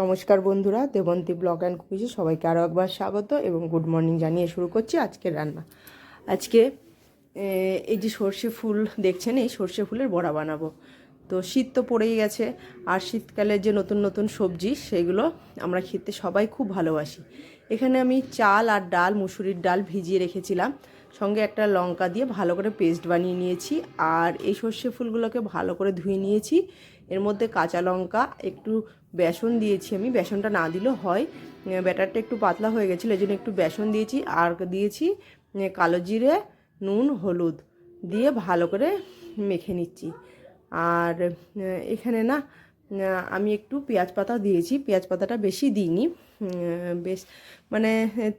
নমস্কার বন্ধুরা, Debanti blog and কুকিজে সবাইকে আরও একবার স্বাগত এবং গুড মর্নিং জানিয়ে শুরু করছি আজকের রান্না। আজকে এই যে সর্ষে ফুল দেখছেন, এই সর্ষে ফুলের বড়া বানাবো। তো শীত তো পড়েই গেছে, আর শীতকালে যে নতুন নতুন সবজি, সেগুলো আমরা খেতে সবাই খুব ভালোবাসি। এখানে আমি চাল আর ডাল, মুসুরির ডাল ভিজিয়ে রেখেছিলাম। সঙ্গে একটা লঙ্কা দিয়ে ভালো করে পেস্ট বানিয়ে নিয়েছি। আর এই সর্ষে ফুলগুলোকে ভালো করে ধুয়ে নিয়েছি। এর মধ্যে কাঁচা লঙ্কা, একটু বেসন দিয়েছি আমি। বেসনটা না দিলেও হয়। ব্যাটারটা একটু পাতলা হয়ে গেছিল, এই জন্য একটু বেসন দিয়েছি। আর দিয়েছি কালো জিরে, নুন, হলুদ দিয়ে ভালো করে মেখে নিচ্ছি। আর এখানে না আমি একটু পেঁয়াজ পাতা দিয়েছি। পেঁয়াজ পাতাটা বেশি দিইনি। বেশ মানে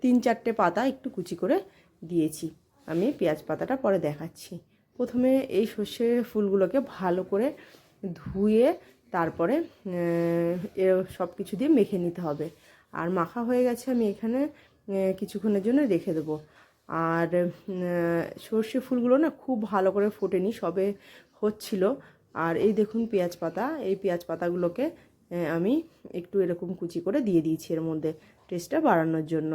তিন চারটে পাতা একটু কুচি করে দিয়েছি। আমি পেঁয়াজ পাতাটা পরে দেখাচ্ছি। প্রথমে এই সর্ষে ফুলগুলোকে ভালো করে ধুয়ে তারপরে সব কিছু দিয়ে মেখে নিতে হবে। আর মাখা হয়ে গেছে, আমি এখানে কিছুক্ষণের জন্য রেখে দেবো। আর সর্ষে ফুলগুলো না খুব ভালো করে ফোটেনি, সবে হচ্ছিল। আর এই দেখুন পেঁয়াজ পাতা, এই পেঁয়াজ পাতাগুলোকে আমি একটু এরকম কুচি করে দিয়ে দিয়েছি এর মধ্যে টেস্টটা বাড়ানোর জন্য।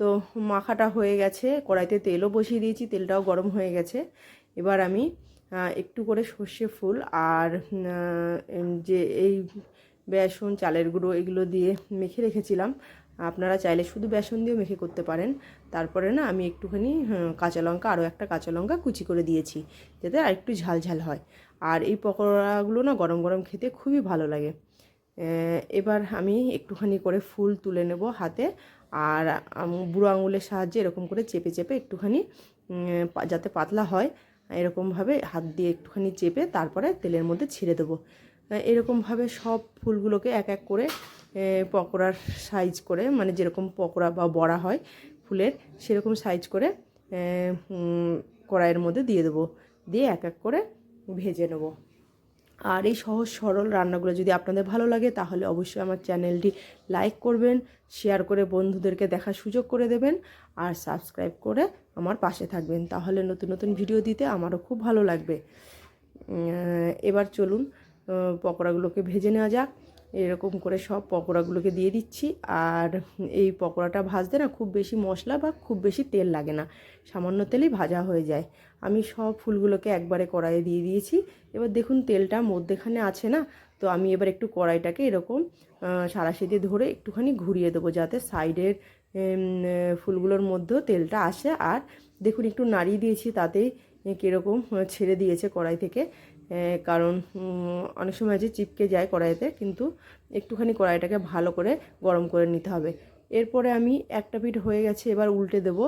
তো মাখাটা হয়ে গেছে, কড়াইতে তেলও বসিয়ে দিয়েছি, তেলটাও গরম হয়ে গেছে। এবার আমি একটু করে সর্ষে ফুল আর যে এই বেসন, চালের গুঁড়ো এগুলো দিয়ে মেখে রেখেছিলাম। আপনারা চাইলে শুধু বেসন দিয়েও মেখে করতে পারেন। তারপরে না আমি একটুখানি কাঁচা লঙ্কা, আরও একটা কাঁচা লঙ্কা কুচি করে দিয়েছি, যাতে আর একটু ঝাল ঝাল হয়। আর এই পকোড়াগুলো না গরম গরম খেতে খুবই ভালো লাগে। এবার আমি একটুখানি করে ফুল তুলে নেব হাতে। আর বুড়ো আঙুলের সাহায্যে এরকম করে চেপে চেপে একটুখানি যাতে পাতলা হয়, এরকমভাবে হাত দিয়ে একটুখানি চেপে তারপরে তেলের মধ্যে ছেড়ে দেবো। এরকমভাবে সব ফুলগুলোকে এক এক করে পকোড়ার সাইজ করে মানে যেরকম পকোড়া বা বড়া হয় ফুলের, সেরকম সাইজ করে কড়াইয়ের মধ্যে দিয়ে দেবো। দিয়ে এক এক করে ভেজে নেব। আর এই সহজ সরল রান্নাগুলো যদি আপনাদের ভালো লাগে, তাহলে অবশ্যই আমার চ্যানেলটি লাইক করবেন, শেয়ার করে বন্ধুদেরকে দেখার সুযোগ করে দেবেন, আর সাবস্ক্রাইব করে আমার পাশে থাকবেন। তাহলে নতুন নতুন ভিডিও দিতে আমারও খুব ভালো লাগবে। এবার চলুন পকোড়াগুলোকে ভেজে নেওয়া যাক। এরকম করে সব পকোড়াগুলোকে দিয়ে দিচ্ছি। আর এই পকোড়াটা ভাজতে না খুব বেশি মশলা বা খুব বেশি তেল লাগে না, সামান্য তেলেই ভাজা হয়ে যায়। আমি সব ফুলগুলোকে একবারে কড়াইয়ে দিয়ে দিয়েছি। এবার দেখুন তেলটা মধ্যেখানে আছে না, তো আমি এবার একটু কড়াইটাকে এরকম সারাশি দিয়ে ধরে একটুখানি ঘুরিয়ে দেবো যাতে সাইডের ফুলগুলোর মধ্যেও তেলটা আসে। আর দেখুন একটু নাড়িয়ে দিয়েছি তাতেই কীরকম ছেড়ে দিয়েছে কড়াই থেকে। কারণ অনেক সময় আছে চিপকে যায় কড়াইতে, কিন্তু একটুখানি কড়াইটাকে ভালো করে গরম করে নিতে হবে। এরপরে আমি একটা পিঠ হয়ে গেছে, এবার উল্টে দেব।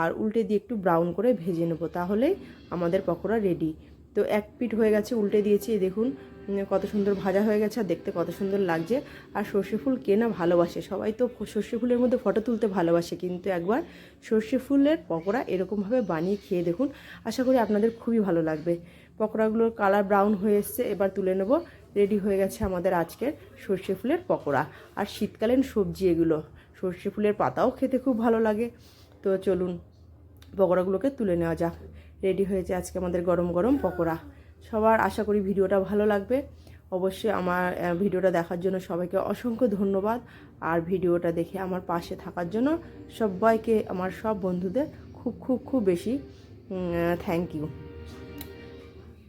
আর উল্টে দিয়ে একটু ব্রাউন করে ভেজে নেব, তাহলেই আমাদের পকোড়া রেডি তো এক পিঠ হয়ে গেছে, উল্টে দিয়েছি দেখুন কত সুন্দর ভাজা হয়ে গেছে আর দেখতে কত সুন্দর লাগছে। আর সর্ষে ফুল কে না ভালোবাসে, সবাই তো সর্ষে ফুলের মধ্যে ফটো তুলতে ভালোবাসে, কিন্তু একবার সর্ষে ফুলের পকোড়া এরকমভাবে বানিয়ে খেয়ে দেখুন, আশা করি আপনাদের খুবই ভালো লাগবে। পকোড়াগুলোর কালার ব্রাউন হয়ে এসছে, এবার তুলে নেব, রেডি হয়ে গেছে আমাদের আজকের সর্ষে ফুলের পকোড়া। আর শীতকালীন সবজি এগুলো, সর্ষে ফুলের পাতাও খেতে খুব ভালো লাগে। তো চলুন, পকোড়াগুলোকে তুলে নেওয়া যাক। রেডি হয়েছে আজকে আমাদের গরম গরম পকোড়া। সবার আশা করি ভিডিওটা ভালো লাগবে। অবশ্যই আমার ভিডিওটা দেখার জন্য সবাইকে অসংখ্য ধন্যবাদ। আর ভিডিওটা দেখে আমার পাশে থাকার জন্য সবাইকে, আমার সব বন্ধুদের খুব খুব খুব বেশি থ্যাংক ইউ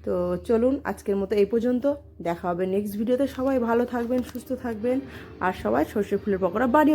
তো চলুন আজকের মতো এই পর্যন্ত। দেখা হবে নেক্সট ভিডিওতে সবাই ভালো থাকবেন, সুস্থ থাকবেন। আর সবাই সর্ষে ফুলের পকোড়া বাড়ি